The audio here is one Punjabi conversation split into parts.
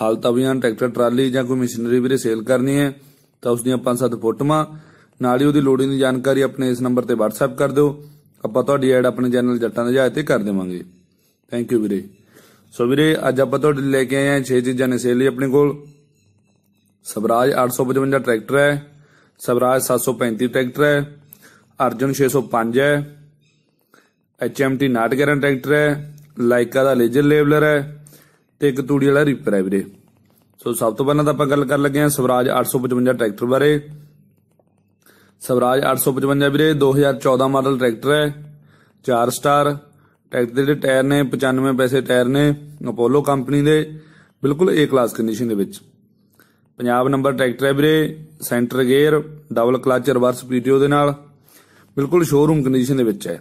ਹਾਲਤ ਅਭਿਆਨ ਟਰੈਕਟਰ, ਟਰਾਲੀ ਜਾਂ ਕੋਈ ਮਸ਼ੀਨਰੀ ਵੀਰੇ ਸੇਲ ਕਰਨੀ ਹੈ, ਤਾਂ ਉਸ ਦੀਆਂ ਪੰਜ ਸੱਤ ਫੋਟੋਆਂ। ਨਾਲ ਹੀ ਉਹਦੀ ਲੋੜੀਂਦੀ ਜਾਣਕਾਰੀ ਆਪਣੇ ਇਸ ਨੰਬਰ ਤੇ WhatsApp ਕਰ ਦਿਓ। ਆਪਾਂ ਤੁਹਾਡੀ ਐਡ ਆਪਣੇ ਚੈਨਲ ਜੱਟਾਂ ਦੇ ਜਹਾਜ਼ ਤੇ ਕਰ ਦੇਵਾਂਗੇ। ਥੈਂਕ ਯੂ ਵੀਰੇ। ਸੋ ਵੀਰੇ, ਅੱਜ ਆਪਾਂ ਤੁਹਾਡੇ ਲੈ ਕੇ ਆਏ ਹਾਂ 6 ਚੀਜ਼ਾਂ ਨੇ ਸੇਲ ਲਈ ਆਪਣੇ ਕੋਲ। ਸਵਰਾਜ 855 ਟਰੈਕਟਰ ਹੈ, ਸਵਰਾਜ 735 ਟਰੈਕਟਰ ਹੈ, ਅਰਜਨ 605 ਹੈ HMT 911 ਟਰੈਕਟਰ ਹੈ ਲਾਈਕਾ ਦਾ ਲੇਜਰ ਲੇਬਲਰ ਹੈ ਤੇ ਇੱਕ ਤੂੜੀ ਵਾਲਾ ਰੀਪਰ ਹੈ ਵੀਰੇ। ਸੋ ਸਭ ਤੋਂ ਪਹਿਲਾਂ ਤਾਂ ਆਪਾਂ ਗੱਲ ਕਰਨ ਲੱਗੇ ਹਾਂ ਸਵਰਾਜ 855 ਟਰੈਕਟਰ ਬਾਰੇ। ਸਵਰਾਜ 855 ਵੀਰੇ 2014 ਮਾਡਲ ਟਰੈਕਟਰ ਹੈ 4 ਸਟਾਰ। ਟਰੈਕਟਰ ਦੇ ਜਿਹੜੇ ਟਾਇਰ ਨੇ 95 ਪੈਸੇ ਟਾਇਰ ਨੇ ਅਪੋਲੋ ਕੰਪਨੀ ਦੇ, ਬਿਲਕੁਲ ਏ ਕਲਾਸ ਕੰਡੀਸ਼ਨ ਦੇ ਵਿੱਚ। ਪੰਜਾਬ ਨੰਬਰ ਟਰੈਕਟਰ ਹੈ ਵੀਰੇ, centre gear double clutch reverse PTO ਦੇ ਨਾਲ। ਬਿਲਕੁਲ ਸ਼ੋਰੂਮ ਕੰਡੀਸ਼ਨ ਦੇ ਵਿੱਚ ਹੈ।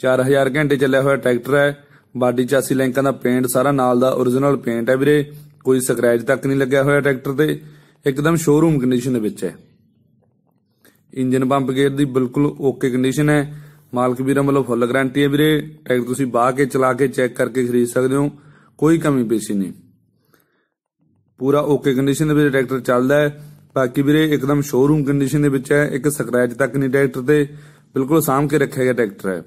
4000 ਘੰਟੇ ਚੱਲਿਆ ਹੋਇਆ ਟਰੈਕਟਰ ਹੈ ਬਾਡੀ ਚਾਸੀ ਲੈਂਕਾਂ ਦਾ ਪੇਂਟ ਸਾਰਾ ਨਾਲ ਦਾ origignal ਪੇਂਟ ਹੈ ਵੀਰੇ। ਕੋਈ ਸਕ੍ਰੈਚ ਤੱਕ ਨਹੀਂ ਲੱਗਿਆ ਹੋਇਆ ਟਰੈਕਟਰ ਤੇ। ਇੱਕਦਮ ਸ਼ੋਰੂਮ ਕੰਡੀਸ਼ਨ ਦੇ ਵਿੱਚ ਹੈ। ਇੰਜਨ ਪੰਪ ਗੇਅਰ ਦੀ ਬਿਲਕੁਲ ਓਕੇ ਕੰਡੀਸ਼ਨ ਹੈ। ਮਾਲਕ ਵੀਰਾਂ ਵੱਲੋਂ ਫੁੱਲ ਗਾਰੰਟੀ ਹੈ ਵੀਰੇ। ਟਰੈਕਟਰ ਤੁਸੀਂ ਬਾਹ ਕੇ, ਚਲਾ ਕੇ ਚੈੱਕ ਕਰਕੇ ਖਰੀਦ ਸਕਦੇ ਹੋ। ਕੋਈ ਕਮੀ ਪੇਸ਼ੀ ਨਹੀਂ। ਪੂਰਾ ਓਕੇ ਕੰਡੀਸ਼ਨ ਦੇ ਵਿੱਚ ਟਰੈਕਟਰ ਚੱਲਦਾ ਹੈ। ਬਾਕੀ ਵੀਰੇ, ਇੱਕਦਮ ਸ਼ੋਰੂਮ ਕੰਡੀਸ਼ਨ ਦੇ ਵਿੱਚ ਹੈ। ਇੱਕ ਸਕ੍ਰੈਚ ਤੱਕ ਨਹੀਂ ਟਰੈਕਟਰ ਤੇ। ਬਿਲਕੁਲ ਸਾਂਭ ਕੇ ਰੱਖਿਆ ਗਿਆ ਟਰੈਕਟਰ ਹੈ।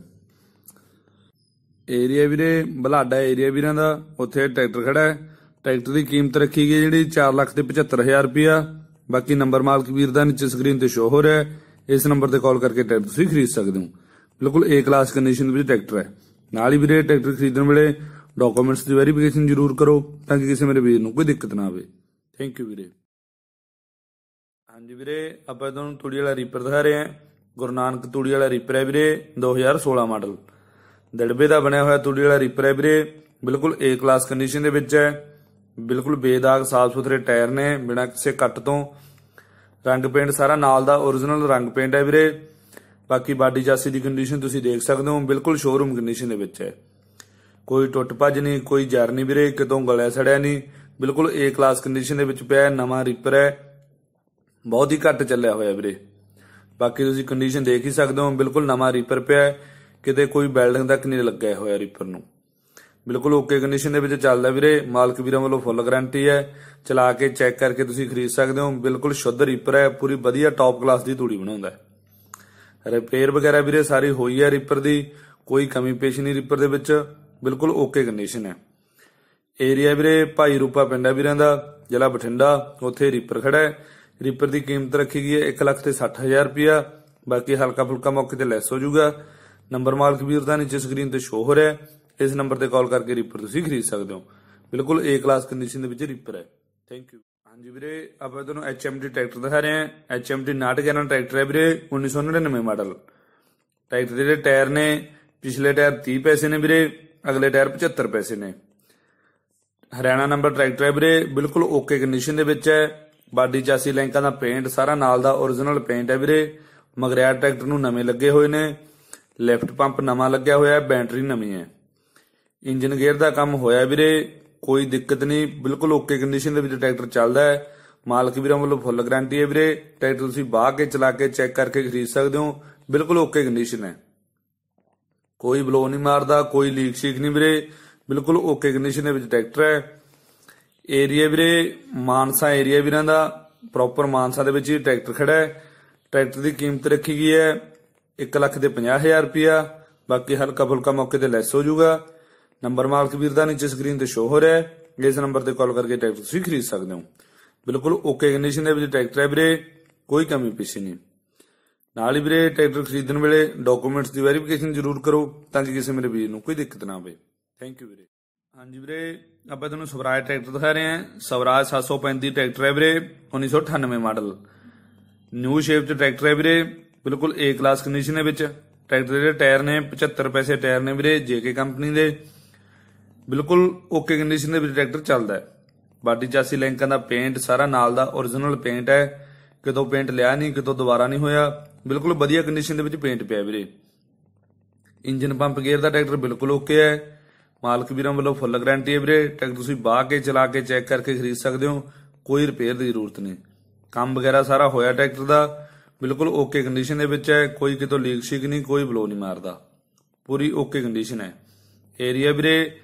ਏਰੀਆ ਵੀਰੇ, ਬਲਾਡਾ ਏਰੀਆ ਵੀਰਾਂ ਦਾ, ਉੱਥੇ ਟਰੈਕਟਰ ਖੜਾ ਹੈ। ਟਰੈਕਟਰ ਦੀ ਕੀਮਤ ਰੱਖੀ ਗਈ ਹੈ ਜਿਹੜੀ 4 ਲੱਖ ਤੇ 75000 ਰੁਪਇਆ। ਬਾਕੀ ਨੰਬਰ ਮਾਲਕ ਵੀਰ ਦਾ ਨੀਚੇ ਸਕਰੀਨ ਤੇ ਸ਼ੋ ਹੋ ਰਿਹਾ ਹੈ। ਇਸ ਨੰਬਰ ਤੇ ਕਾਲ ਕਰਕੇ ਟਰੈਕਟਰ ਤੁਸੀਂ ਖਰੀਦ ਸਕਦੇ ਹੋ। ਬਿਲਕੁਲ ਏ ਕਲਾਸ ਕੰਡੀਸ਼ਨ ਵਿੱਚ ਟਰੈਕਟਰ ਹੈ। ਨਾਲ ਹੀ ਵੀਰੇ ਟਰੈਕਟਰ ਖਰੀਦਣ ਵੇਲੇ ਡਾਕੂਮੈਂਟਸ ਦੀ ਵੈਰੀਫਿਕੇਸ਼ਨ ਜ਼ਰੂਰ ਕਰੋ ਤਾਂ ਕਿ ਕਿਸੇ ਮੇਰੇ ਵੀਰ ਨੂੰ ਕੋਈ ਦਿੱਕਤ ਨਾ ਆਵੇ। ਥੈਂਕ ਯੂ ਵੀਰੇ। ਹਾਂਜੀ ਵੀਰੇ, ਆਪਾਂ ਤੁਹਾਨੂੰ ਤੂੜੀ ਵਾਲਾ ਰੀਪਰ ਦਿਖਾ ਰਹੇ ਹਾਂ। ਗੁਰੂ ਨਾਨਕ ਤੂੜੀ ਵਾਲਾ ਰੀਪਰ ਹੈ ਵੀਰੇ 2016 ਮਾਡਲ ਦੜਬੇ ਦਾ ਬਣਿਆ ਹੋਇਆ ਤੂੜੀ ਵਾਲਾ ਰੀਪਰ ਹੈ ਵੀਰੇ। ਬਿਲਕੁਲ ਏ ਕਲਾਸ ਕੰਡੀਸ਼ਨ ਦੇ ਵਿੱਚ ਹੈ। ਬਿਲਕੁਲ ਬੇਦਾਗ ਸਾਫ਼ ਸੁਥਰੇ ਟਾਇਰ ਨੇ, ਬਿਨਾਂ ਕਿਸੇ ਕੱਟ ਤੋਂ। ਰੰਗ ਪੇਂਟ ਸਾਰਾ ਨਾਲ ਦਾ origignal ਰੰਗ ਪੇਂਟ ਹੈ ਵੀਰੇ। ਬਾਕੀ ਬਾਡੀ ਚਾਸੀ ਦੀ ਕੰਡੀਸ਼ਨ ਤੁਸੀਂ ਦੇਖ ਸਕਦੇ ਹੋ। ਬਿਲਕੁਲ ਸ਼ੋਰੂਮ ਕੰਡੀਸ਼ਨ ਦੇ ਵਿੱਚ ਹੈ। ਕੋਈ ਟੁੱਟ ਭੱਜ ਨਹੀਂ, ਕੋਈ ਜਰ ਨਹੀਂ ਵੀਰੇ। ਕਿਤੋਂ ਗਲਿਆ ਸੜਿਆ ਨਹੀਂ। ਬਿਲਕੁਲ ਏ ਕਲਾਸ ਕੰਡੀਸ਼ਨ ਦੇ ਵਿੱਚ ਪਿਆ ਨਵਾਂ ਰੀਪਰ ਹੈ। ਬਹੁਤ ਹੀ ਘੱਟ ਚੱਲਿਆ ਹੋਇਆ ਵੀਰੇ। ਬਾਕੀ ਤੁਸੀਂ ਕੰਡੀਸ਼ਨ ਦੇਖ ਹੀ ਸਕਦੇ ਹੋ। ਬਿਲਕੁਲ ਨਵਾਂ ਰੀਪਰ ਪਿਆ ਕਿਤੇ ਕੋਈ ਬਿਲਡਿੰਗ ਤੱਕ ਨਹੀਂ ਲੱਗਿਆ ਹੋਇਆ ਰੀਪਰ ਨੂੰ। ਬਿਲਕੁਲ ਓਕੇ ਕੰਡੀਸ਼ਨ ਦੇ ਵਿੱਚ ਚੱਲਦਾ ਵੀਰੇ। ਮਾਲਕ ਵੀਰਾਂ ਵੱਲੋਂ ਫੁੱਲ ਗਾਰੰਟੀ ਹੈ। ਚਲਾ ਕੇ ਚੈੱਕ ਕਰਕੇ ਤੁਸੀਂ ਖਰੀਦ ਸਕਦੇ ਹੋ। ਬਿਲਕੁਲ ਸ਼ੁੱਧ ਰੀਪਰ ਹੈ। ਪੂਰੀ ਵਧੀਆ ਟੌਪ ਕਲਾਸ ਦੀ ਤੂੜੀ ਬਣਾਉਂਦਾ ਹੈ। ਰਿਪੇਅਰ ਵਗੈਰਾ ਵੀਰੇ ਸਾਰੀ ਹੋਈ ਹੈ ਰੀਪਰ ਦੀ। ਕੋਈ ਕਮੀ ਪੇਸ਼ ਨਹੀਂ ਰੀਪਰ ਦੇ ਵਿੱਚ। ਬਿਲਕੁਲ ਓਕੇ ਕੰਡੀਸ਼ਨ ਹੈ। ਏਰੀਆ ਵੀਰੇ ਭਾਈ ਰੂਪਾ ਪਿੰਡ ਹੈ ਵੀਰਾਂ ਦਾ। ਜ਼ਿਲ੍ਹਾ ਬਠਿੰਡਾ। ਉੱਥੇ ਰੀਪਰ ਖੜਾ ਹੈ। ਰੀਪਰ ਦੀ ਕੀਮਤ ਰੱਖੀ ਗਈ ਹੈ 1 ਲੱਖ ਤੇ 60000 ਰੁਪਿਆ ਬਾਕੀ ਹਲਕਾ ਫੁਲਕਾ ਮੌਕੇ ਤੇ ਲੈਸ ਹੋ ਜਾਊਗਾ। ਨੰਬਰ ਮਾਲਕ ਵੀਰ ਦਾ ਨੀਚੇ ਸਕਰੀਨ ਤੇ ਸ਼ੋ ਹੋ ਰਿਹਾ ਹੈ। ਇਸ ਨੰਬਰ ਤੇ ਕਾਲ ਕਰਕੇ ਰੀਪਰ ਤੁਸੀਂ ਖਰੀਦ ਸਕਦੇ ਹੋ। ਬਿਲਕੁਲ ਏ ਕਲਾਸ ਕੰਡੀਸ਼ਨ ਦੇ ਵਿੱਚ ਰੀਪਰ ਹੈ। ਥੈਂਕ ਯੂ ਹਾਂਜੀ ਵੀਰੇ, ਆਪਾਂ ਤੁਹਾਨੂੰ HMD ਟਰੈਕਟਰ ਦਿਖਾ ਰਹੇ ਹਾਂ। HMD 911 ਟਰੈਕਟਰ ਹੈ ਵੀਰੇ 1999 ਮਾਡਲ ਟਰੈਕਟਰ ਦੇ ਜਿਹੜੇ ਟਾਇਰ ਨੇ, ਪਿਛਲੇ ਟਾਇਰ 30 ਪੈਸੇ ਨੇ ਵੀਰੇ, ਅਗਲੇ ਟਾਇਰ 75 ਪੈਸੇ ਨੇ। ਹਰਿਆਣਾ ਨੰਬਰ ਟਰੈਕਟਰ ਹੈ ਵੀਰੇ, ਬਿਲਕੁਲ ਓਕੇ ਕੰਡੀਸ਼ਨ ਦੇ ਵਿੱਚ ਹੈ। ਬਾਡੀ ਚਾਸੀ ਲੈਂਕਾਂ ਦਾ ਪੇਂਟ ਸਾਰਾ ਨਾਲ ਦਾ origignal ਪੇਂਟ ਹੈ ਵੀਰੇ। ਮਗਰਿਆੜ ਟਰੈਕਟਰ ਨੂੰ ਨਵੇਂ ਲੱਗੇ ਹੋਏ ਨੇ। ਲੈਫਟ ਪੰਪ ਨਵਾਂ ਲੱਗਿਆ ਹੋਇਆ ਹੈ, ਬੈਟਰੀ ਨਵੀਂ ਹੈ। ਇੰਜਨ ਗੇਅਰ ਦਾ ਕੰਮ ਹੋਇਆ ਵੀਰੇ, ਕੋਈ ਦਿੱਕਤ ਨਹੀਂ, ਬਿਲਕੁਲ ਓਕੇ ਕੰਡੀਸ਼ਨ ਦੇ ਵਿੱਚ ਟਰੈਕਟਰ ਚੱਲਦਾ ਹੈ। ਮਾਲਕ ਵੀਰਾਂ ਵੱਲੋਂ ਫੁੱਲ ਗਾਰੰਟੀ ਹੈ ਵੀਰੇ, ਟਰੈਕਟਰ ਤੁਸੀਂ ਬਾਹ ਕੇ ਚਲਾ ਕੇ ਚੈੱਕ ਕਰਕੇ ਖਰੀਦ ਸਕਦੇ ਹੋ, ਬਿਲਕੁਲ ਓਕੇ ਕੰਡੀਸ਼ਨ ਹੈ। ਕੋਈ ਬਲੋ ਨਹੀਂ ਮਾਰਦਾ, ਕੋਈ ਲੀਕ ਸ਼ੀਕ ਨਹੀਂ ਵੀਰੇ, ਬਿਲਕੁਲ ਓਕੇ ਕੰਡੀਸ਼ਨ ਦੇ ਵਿੱਚ ਟਰੈਕਟਰ ਹੈ। ਏਰੀਆ ਵੀਰੇ, ਮਾਨਸਾ ਏਰੀਆ ਵੀਰਾਂ ਦਾ ਪ੍ਰੋਪਰ ਮਾਨਸਾ ਦੇ ਵਿੱਚ ਹੀ ਟਰੈਕਟਰ ਖੜਾ ਹੈ। ਟਰੈਕਟਰ ਦੀ ਕੀਮਤ ਰੱਖੀ ਗਈ ਹੈ 1 ਲੱਖ ਤੇ 50000 ਰੁਪਿਆ ਬਾਕੀ ਹਲਕਾ ਫੁਲਕਾ ਮੌਕੇ ਤੇ ਲੈਸ ਹੋ ਜਾਊਗਾ। ਨੰਬਰ ਮਾਲਕ ਵੀਰ ਦਾ ਨੀਚੇ ਸਕਰੀਨ ਤੇ ਸ਼ੋ ਹੋ ਰਿਹਾ ਹੈ। ਇਸ ਨੰਬਰ ਤੇ ਕਾਲ ਕਰਕੇ ਟਰੈਕਟਰ ਤੁਸੀਂ ਖਰੀਦ ਸਕਦੇ ਹੋ। ਬਿਲਕੁਲ ਓਕੇ ਕੰਡੀਸ਼ਨ ਦੇ ਵਿੱਚ ਟਰੈਕਟਰ ਹੈ ਵੀਰੇ, ਕੋਈ ਕਮੀ ਪੇਸ਼ੀ ਨਹੀਂ। ਨਾਲ ਹੀ ਵੀਰੇ ਟਰੈਕਟਰ ਖਰੀਦਣ ਵੇਲੇ ਡਾਕੂਮੈਂਟਸ ਦੀ ਵੈਰੀਫਿਕੇਸ਼ਨ ਜ਼ਰੂਰ ਕਰੋ, ਤਾਂ ਕਿ ਕਿਸੇ ਮੇਰੇ ਵੀਰ ਨੂੰ ਕੋਈ ਦਿੱਕਤ ਨਾ ਆਵੇ। ਥੈਂਕ ਯੂ ਵੀਰੇ। ਹਾਂਜੀ ਵੀਰੇ, ਆਪਾਂ ਤੁਹਾਨੂੰ ਸਵਰਾਜ ਟਰੈਕਟਰ ਦਿਖਾ ਰਹੇ ਹਾਂ। ਸਵਰਾਜ 735 ਟਰੈਕਟਰ ਹੈ ਵੀਰੇ 1998 ਮਾਡਲ। ਨਿਊ ਸ਼ੇਪ ਚ ਟਰੈਕਟਰ ਹੈ ਵੀਰੇ। ਬਿਲਕੁਲ ਏ ਕਲਾਸ ਕੰਡੀਸ਼ਨ ਦੇ ਵਿੱਚ। ਟਰੈਕਟਰ ਦੇ ਟਾਇਰ ਨੇ 75 ਪੈਸੇ ਟਾਇਰ ਨੇ ਵੀਰੇ ਜੇਕੇ ਕੰਪਨੀ ਦੇ। ਬਿਲਕੁਲ ਓਕੇ ਕੰਡੀਸ਼ਨ ਦੇ ਵਿੱਚ ਟਰੈਕਟਰ ਚੱਲਦਾ ਹੈ। ਬਾਡੀ ਚਾਸੀ ਲਿੰਕਾਂ ਦਾ ਪੇਂਟ ਸਾਰਾ ਨਾਲ ਦਾ origignal ਪੇਂਟ ਹੈ। ਕਿਤੋਂ ਪੇਂਟ ਲਿਆ ਨਹੀਂ, ਕਿਤੋਂ ਦੁਬਾਰਾ ਨਹੀਂ ਹੋਇਆ। ਬਿਲਕੁਲ ਵਧੀਆ ਕੰਡੀਸ਼ਨ ਦੇ ਵਿੱਚ ਪੇਂਟ ਪਿਆ ਵੀਰੇ। ਇੰਜਨ ਪੰਪ ਗੇਅਰ ਦਾ ਟਰੈਕਟਰ ਬਿਲਕੁਲ ਓਕੇ ਹੈ। ਮਾਲਕ ਵੀਰਾਂ ਵੱਲੋਂ ਫੁੱਲ ਗਾਰੰਟੀ ਹੈ ਵੀਰੇ। ਟਰੈਕਟਰ ਤੁਸੀਂ ਬਾਹ ਕੇ, ਚਲਾ ਕੇ ਚੈੱਕ ਕਰਕੇ ਖਰੀਦ ਸਕਦੇ ਹੋ। ਕੋਈ ਰਿਪੇਅਰ ਦੀ ਜ਼ਰੂਰਤ ਨਹੀਂ। ਕੰਮ ਵਗੈਰਾ ਸਾਰਾ ਹੋਇਆ ਟਰੈਕਟਰ ਦਾ। ਬਿਲਕੁਲ ਓਕੇ ਕੰਡੀਸ਼ਨ ਦੇ ਵਿੱਚ ਹੈ, ਕੋਈ ਕਿਤੋਂ ਲੀਕ ਸ਼ੀਕ ਨਹੀਂ, ਕੋਈ ਬਲੋ ਨਹੀਂ ਮਾਰਦਾ। ਪੂਰੀ ਓਕੇ ਕੰਡੀਸ਼ਨ ਹੈ। ਏਰੀਆ ਵੀਰੇ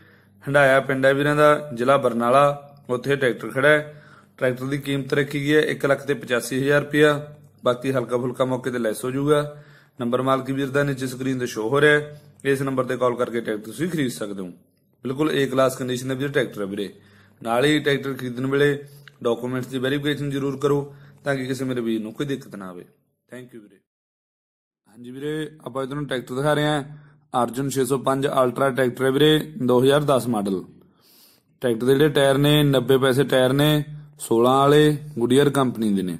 ਹੰਡਾਇਆ ਪਿੰਡ ਹੈ ਵੀਰਾਂ ਦਾ, ਜ਼ਿਲ੍ਹਾ ਬਰਨਾਲਾ, ਉੱਥੇ ਟਰੈਕਟਰ ਖੜਾ ਹੈ। ਟਰੈਕਟਰ ਦੀ ਕੀਮਤ ਰੱਖੀ ਗਈ ਹੈ 1 ਲੱਖ ਤੇ 85000 ਰੁਪਇਆ। ਬਾਕੀ ਹਲਕਾ ਫੁਲਕਾ ਮੌਕੇ ਤੇ ਲੈਸ ਹੋ ਜਾਊਗਾ। ਨੰਬਰ ਮਾਲਕੀ ਵੀਰ ਦਾ ਨੀਚੇ ਸਕਰੀਨ ਤੇ ਸ਼ੋ ਹੋ ਰਿਹਾ ਹੈ। ਇਸ ਨੰਬਰ ਤੇ ਕਾਲ ਕਰਕੇ ਟਰੈਕਟਰ ਤੁਸੀਂ ਖਰੀਦ ਸਕਦੇ ਹੋ। ਬਿਲਕੁਲ ਏ ਕਲਾਸ ਕੰਡੀਸ਼ਨ ਦੇ ਵਿੱਚ ਟਰੈਕਟਰ ਹੈ ਵੀਰੇ। ਨਾਲ ਹੀ ਟਰੈਕਟਰ ਖਰੀਦਣ ਵੇਲੇ ਡਾਕੂਮੈਂਟਸ ਦੀ ਵੈਰੀਫਿਕੇਸ਼ਨ ਜ਼ਰੂਰ ਕਰੋ ਤਾਂ ਕਿ ਕਿਸੇ ਮੇਰੇ ਵੀਰ ਨੂੰ ਕੋਈ ਦਿੱਕਤ ਨਾ ਆਵੇ। ਥੈਂਕ ਯੂ ਵੀਰੇ। ਹਾਂਜੀ ਵੀਰੇ, ਆਪਾਂ ਤੁਹਾਨੂੰ ਟਰੈਕਟਰ ਦਿਖਾ ਰਹੇ ਹਾਂ। ਅਰਜੁਨ 605 ਅਲਟਰਾ ਟਰੈਕਟਰ ਹੈ ਵੀਰੇ 2010 ਮਾਡਲ। ਟਰੈਕਟਰ ਦੇ ਜਿਹੜੇ ਟਾਇਰ ਨੇ 90 ਪੈਸੇ ਟਾਇਰ ਨੇ 16 ਵਾਲੇ ਗੁਡੀਅਰ ਕੰਪਨੀ ਦੇ ਨੇ।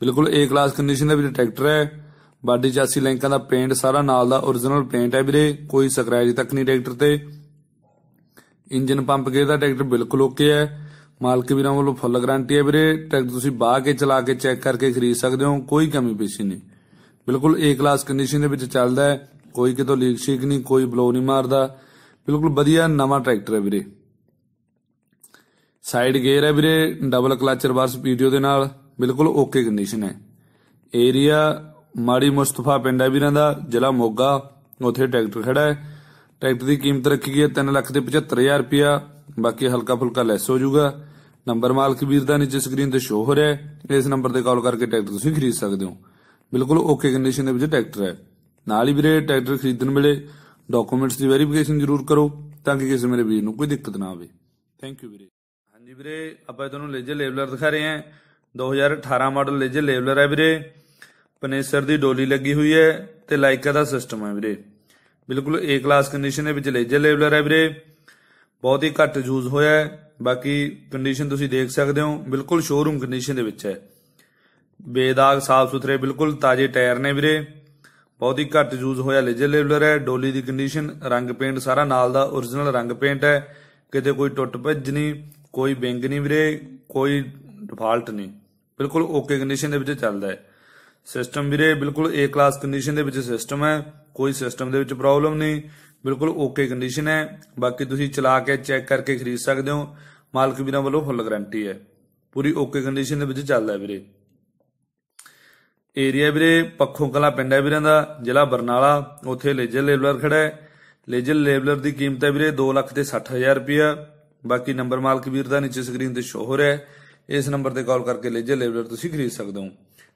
ਬਿਲਕੁਲ ਏ ਕਲਾਸ ਕੰਡੀਸ਼ਨ ਦਾ ਵੀਰੇ ਟਰੈਕਟਰ ਹੈ, ਬਾਡੀ ਚਾਸੀ ਲੈਂਕਾਂ ਦਾ ਪੇਂਟ ਸਾਰਾ ਨਾਲ ਦਾ origignal ਪੇਂਟ ਹੈ ਵੀਰੇ, ਕੋਈ ਸਕ੍ਰੈਚ ਤੱਕ ਨਹੀਂ ਟਰੈਕਟਰ ਤੇ। ਇੰਜਨ ਪੰਪ ਗੇਅਰ ਦਾ ਟਰੈਕਟਰ ਬਿਲਕੁਲ ਓਕੇ ਹੈ। ਮਾਲਕ ਵੀਰਾਂ ਵੱਲੋਂ ਫੁੱਲ ਗਾਰੰਟੀ ਹੈ ਵੀਰੇ। ਟਰੈਕਟਰ ਤੁਸੀਂ ਬਾਹ ਕੇ ਚਲਾ ਕੇ ਚੈੱਕ ਕਰਕੇ ਖਰੀਦ ਸਕਦੇ ਹੋ, ਕੋਈ ਕਮੀ ਪੇਸ਼ੀ ਨਹੀਂ। ਬਿਲਕੁਲ ਏ ਕਲਾਸ ਕੰਡੀਸ਼ਨ ਦੇ ਵਿੱਚ ਚੱਲਦਾ ਹੈ। ਕੋਈ ਕਿਤੋਂ ਲੀਕ ਸ਼ੀਕ ਨਹੀਂ, ਕੋਈ ਬਲੋ ਨਹੀਂ ਮਾਰਦਾ। ਬਿਲਕੁਲ ਵਧੀਆ ਨਵਾਂ ਟਰੈਕਟਰ ਹੈ ਵੀਰੇ। ਸਾਈਡ ਗੇਅਰ ਹੈ ਵੀਰੇ ਡਬਲ ਕਲਚ ਰਿਵਰਸ ਪੀਡੀਓ ਦੇ ਨਾਲ ਬਿਲਕੁਲ ਓਕੇ ਕੰਡੀਸ਼ਨ ਹੈ। ਏਰੀਆ ਮਾੜੀ ਮੁਸਤਫਾ ਪਿੰਡ ਹੈ ਵੀਰਾਂ ਦਾ, ਜ਼ਿਲ੍ਹਾ ਮੋਗਾ, ਉੱਥੇ ਟਰੈਕਟਰ ਖੜਾ ਹੈ। ਟਰੈਕਟਰ ਦੀ ਕੀਮਤ ਰੱਖੀ ਗਈ ਹੈ 3 ਲੱਖ ਤੇ 75000 ਰੁਪਇਆ। ਬਾਕੀ ਹਲਕਾ ਫੁਲਕਾ ਲੈਸ ਹੋ ਜਾਊਗਾ। ਨੰਬਰ ਮਾਲਕ ਵੀਰ ਦਾ ਨੀਚੇ ਸਕਰੀਨ ਤੇ ਸ਼ੋ ਹੋ ਰਿਹਾ ਹੈ। ਇਸ ਨੰਬਰ ਤੇ ਕਾਲ ਕਰਕੇ ਟਰੈਕਟਰ ਤੁਸੀਂ ਖਰੀਦ ਸਕਦੇ ਹੋ। ਬਿਲਕੁਲ ਓਕੇ ਕੰਡੀਸ਼ਨ ਦੇ ਵਿੱਚ ਟਰੈਕਟਰ ਹੈ। ਨਾਲ ਹੀ ਵੀਰੇ ਟਰੈਕਟਰ ਖਰੀਦਣ ਵੇਲੇ ਡਾਕੂਮੈਂਟਸ ਦੀ ਵੈਰੀਫਿਕੇਸ਼ਨ ਜ਼ਰੂਰ ਕਰੋ ਤਾਂ ਕਿ ਕਿਸੇ ਮੇਰੇ ਵੀਰ ਨੂੰ ਕੋਈ ਦਿੱਕਤ ਨਾ ਆਵੇ। ਥੈਂਕ ਯੂ ਵੀਰੇ। ਹਾਂਜੀ ਵੀਰੇ, ਆਪਾਂ ਤੁਹਾਨੂੰ ਲੇਜਰ ਲੇਬਲਰ ਦਿਖਾ ਰਹੇ ਹਾਂ। 2018 ਮਾਡਲ ਲੇਜਰ ਲੇਬਲਰ ਹੈ ਵੀਰੇ। ਪਨੇਸਰ ਦੀ ਡੋਲੀ ਲੱਗੀ ਹੋਈ ਹੈ ਤੇ ਲਾਈਕਾ ਦਾ ਸਿਸਟਮ ਹੈ ਵੀਰੇ। ਬਿਲਕੁਲ ਏ ਕਲਾਸ ਕੰਡੀਸ਼ਨ ਦੇ ਵਿੱਚ ਲੇਜਰ ਲੇਬਲਰ ਹੈ ਵੀਰੇ। ਬਹੁਤ ਹੀ ਘੱਟ ਯੂਜ਼ ਹੋਇਆ ਹੈ। ਬਾਕੀ ਕੰਡੀਸ਼ਨ ਤੁਸੀਂ ਦੇਖ ਸਕਦੇ ਹੋ, ਬਿਲਕੁਲ ਸ਼ੋਰੂਮ ਕੰਡੀਸ਼ਨ ਦੇ ਵਿੱਚ ਹੈ। ਬੇਦਾਗ, ਸਾਫ਼ ਸੁਥਰੇ, ਬਿਲਕੁਲ ਤਾਜ਼ੇ ਟਾਇਰ ਨੇ ਵੀਰੇ। ਬਹੁਤ ਹੀ ਘੱਟ ਯੂਜ਼ ਹੋਇਆ ਲੇਜਰ ਲੇਬਲਰ ਹੈ, ਡੋਲੀ ਦੀ ਕੰਡੀਸ਼ਨ ਰੰਗ ਪੇਂਟ ਸਾਰਾ ਨਾਲ ਦਾ origignal ਰੰਗ ਪੇਂਟ ਹੈ। ਕਿਤੇ ਕੋਈ ਟੁੱਟ ਭੱਜ ਨਹੀਂ, ਕੋਈ ਬਿੰਗ ਨਹੀਂ ਵੀਰੇ, ਕੋਈ ਡਿਫਾਲਟ ਨਹੀਂ। ਬਿਲਕੁਲ ਓਕੇ ਕੰਡੀਸ਼ਨ ਦੇ ਵਿੱਚ ਚੱਲਦਾ ਹੈ। ਸਿਸਟਮ ਵੀਰੇ, ਬਿਲਕੁਲ ਏ ਕਲਾਸ ਕੰਡੀਸ਼ਨ ਦੇ ਵਿੱਚ ਸਿਸਟਮ ਹੈ। ਕੋਈ ਸਿਸਟਮ ਦੇ ਵਿੱਚ ਪ੍ਰੋਬਲਮ ਨਹੀਂ। ਬਿਲਕੁਲ ਓਕੇ ਕੰਡੀਸ਼ਨ ਹੈ। ਬਾਕੀ ਤੁਸੀਂ ਚਲਾ ਕੇ ਚੈੱਕ ਕਰਕੇ ਖਰੀਦ ਸਕਦੇ ਹੋ। ਮਾਲਕ ਵੀਰਾਂ ਵੱਲੋਂ ਫੁੱਲ ਗਾਰੰਟੀ ਹੈ। ਪੂਰੀ ਓਕੇ ਕੰਡੀਸ਼ਨ ਦੇ ਵਿੱਚ ਚੱਲਦਾ ਵੀਰੇ। ਏਰੀਆ ਵੀਰੇ, ਪੱਖੋਂ ਕਲਾ ਪਿੰਡ ਹੈ ਵੀਰਾਂ ਦਾ, ਜ਼ਿਲ੍ਹਾ ਬਰਨਾਲਾ। ਉੱਥੇ ਲੇਜਰ ਲੇਬਲਰ ਖੜਾ ਹੈ। ਲੇਜਰ ਲੇਬਲਰ ਦੀ ਕੀਮਤ ਹੈ ਵੀਰੇ 2 ਲੱਖ ਤੇ 60000 ਰੁਪਇਆ। ਬਾਕੀ ਨੰਬਰ ਮਾਲਕ ਵੀਰ ਦਾ ਨੀਚੇ ਸਕਰੀਨ ਤੇ ਸ਼ੋ ਹੋ ਰਿਹਾ ਹੈ। ਇਸ ਨੰਬਰ ਤੇ ਕਾਲ ਕਰਕੇ ਲੇਜਰ ਲੇਬਲਰ ਤੁਸੀਂ ਖਰੀਦ ਸਕਦੇ ਹੋ।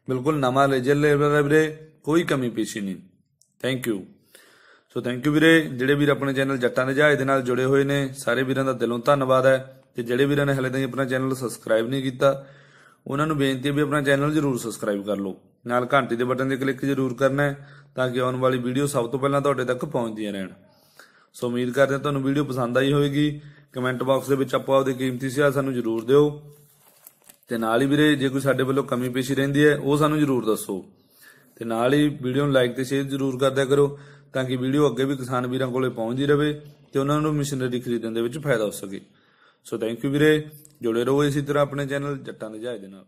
ਬਿਲਕੁਲ ਨਵਾਂ ਲੇਜਰ ਲੇਬਲਰ ਹੈ ਵੀਰੇ, ਕੋਈ ਕਮੀ ਪੇਸ਼ੀ ਨਹੀਂ। Thank you so thank you ਵੀਰੇ। ਜਿਹੜੇ ਵੀਰ ਆਪਣੇ ਚੈਨਲ ਜੱਟਾਂ ਦੇ ਜਹਾਜ਼ ਦੇ ਨਾਲ ਜੁੜੇ ਹੋਏ ਨੇ, ਸਾਰੇ ਵੀਰਾਂ ਦਾ ਦਿਲੋਂ ਧੰਨਵਾਦ ਹੈ। ਤੇ ਜਿਹੜੇ ਵੀਰਾਂ ਨੇ ਹਲੇ ਤਾਈਂ ਆਪਣਾ ਚੈਨਲ ਸਬਸਕ੍ਰਾਈਬ ਨਹੀਂ ਕੀਤਾ, ਉਹਨਾਂ ਨੂੰ ਬੇਨਤੀ ਹੈ ਵੀ ਆਪਣਾ ਚੈਨਲ ਜਰੂਰ ਸਬਸਕ੍ਰਾਈਬ ਕਰ ਲਓ। ਨਾਲ ਘੰਟੀ ਦੇ ਬਟਨ ਤੇ ਕਲਿੱਕ ਜਰੂਰ ਕਰਨਾ ਹੈ, ਤਾਂ ਕਿ ਆਉਣ ਵਾਲੀ ਵੀਡੀਓ ਸਭ ਤੋਂ ਪਹਿਲਾਂ ਤੁਹਾਡੇ ਤੱਕ ਪਹੁੰਚਦੀਆਂ ਰਹਿਣ। ਸੋ ਉਮੀਦ ਕਰਦੇ ਹਾਂ ਤੁਹਾਨੂੰ ਵੀਡੀਓ ਪਸੰਦ ਆਈ ਹੋਵੇਗੀ। ਕਮੈਂਟ ਬਾਕਸ ਦੇ ਵਿੱਚ ਆਪੋ ਆਪਦੇ ਕੀਮਤੀ ਸਿਆ ਸਾਨੂੰ ਜਰੂਰ ਦਿਓ। ਤੇ ਨਾਲ ਹੀ ਵੀਰੇ, ਜੇ ਕੋਈ ਸਾਡੇ ਵੱਲੋਂ ਕਮੀ ਪੇਸ਼ੀ ਰਹਿੰਦੀ ਹੈ, ਉਹ ਸਾਨੂੰ ਜਰੂਰ ਦੱਸੋ। ਤੇ ਨਾਲ ਹੀ ਵੀਡੀਓ ਨੂੰ ਲਾਈਕ ਤੇ ਸ਼ੇਅਰ ਜਰੂਰ ਕਰਦਿਆ ਕਰੋ। ਤਾਂ ਕਿ ਵੀਡੀਓ ਅੱਗੇ ਵੀ ਕਿਸਾਨ ਵੀਰਾਂ ਕੋਲੇ ਪਹੁੰਚਦੀ ਰਹੇ ਤੇ ਉਹਨਾਂ ਨੂੰ ਮਸ਼ੀਨਰੀ ਖਰੀਦਣ ਦੇ ਵਿੱਚ ਫਾਇਦਾ ਹੋ ਸਕੇ। ਸੋ ਥੈਂਕ ਯੂ ਵੀਰੇ। ਜੁੜੇ ਰਹੋ ਇਸੇ ਤਰ੍ਹਾਂ ਆਪਣੇ ਚੈਨਲ ਜੱਟਾਂ ਦੇ ਜਹਾਜ਼ ਦੇ ਨਾਲ।